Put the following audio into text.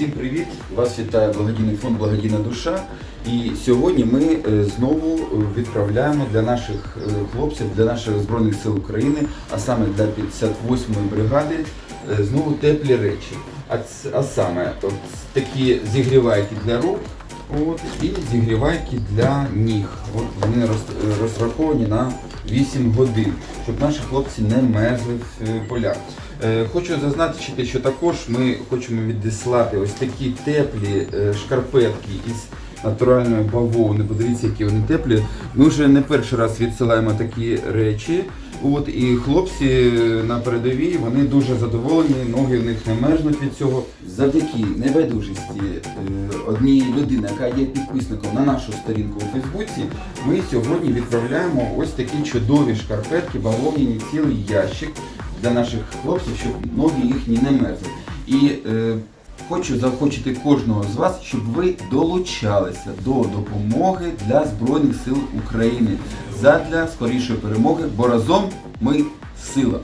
Всім привіт! Вас вітає благодійний фонд Благодійна душа. І сьогодні ми е, знову відправляємо для наших е, хлопців, для наших збройних сил України, а саме для 58-ї бригади, е, знову теплі речі. А, а саме от такі зігрівайки для рук. От, і зігрівайки для ніг. От вони розраховані на 8 годин, щоб наші хлопці не мерзли в е, полях. Е, Хочу зазначити, що також ми хочемо відіслати ось такі теплі е, шкарпетки із натуральної бавовни. Подивіться, які вони теплі. Ми вже не перший раз відсилаємо такі речі. От і хлопці на передовій вони дуже задоволені, ноги в них не мерзнуть від цього. Завдяки небайдужості е, однієї людини, яка є підписником на нашу сторінку у Фейсбуці, ми сьогодні відправляємо ось такі чудові шкарпетки, бавовняні цілий ящик для наших хлопців, щоб ноги їхні не мерзли. І е, хочу заохочити кожного з вас, щоб ви долучалися до допомоги для Збройних сил України задля скорішої перемоги, бо разом ми сила.